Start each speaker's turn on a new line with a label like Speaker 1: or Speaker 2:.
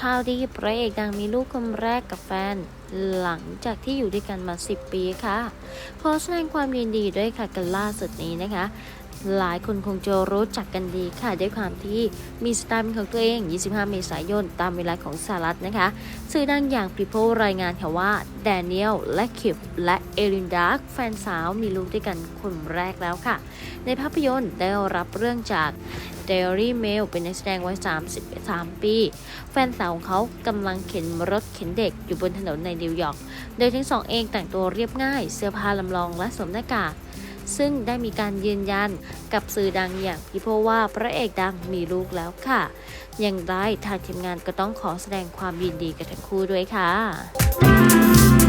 Speaker 1: ข่าวดีพระเอกดังมีลูกคนแรกกับแฟน หลังจากที่อยู่ด้วยกันมา 10 ปีค่ะ ขอแสดงความยินดีด้วยค่ะกันล่าสุดนี้นะคะ หลายคนคงจะรู้จักกันดีค่ะ ด้วยความที่มีสไตล์เป็นของตัวเอง 25 เมษายน ตามเวลาของสหรัฐนะคะ สื่อดังอย่าง People รายงานค่ะว่า แดเนียลและคิปและเอลินดาร์กแฟนสาวมีลูกด้วยกันคนแรกแล้วค่ะ ในภาพยนตร์ได้รับเรื่องจาก Diary Mail เป็นนักแสดงวัย 33 ปี แฟนสาวของเขากำลังเข็นรถเข็นเด็กอยู่บนถนนในนิวยอร์ก โดยทั้งสองเองแต่งตัวเรียบง่าย เสื้อผ้าลำลองและสวมหน้ากาก ซึ่งได้มีการยืนยันกับสื่อดังอย่างพี่โพว่าพระเอกดังมีลูกแล้วค่ะ อย่างไรทางทีมงานก็ต้องขอแสดงความยินดีกับทั้งคู่ด้วยค่ะ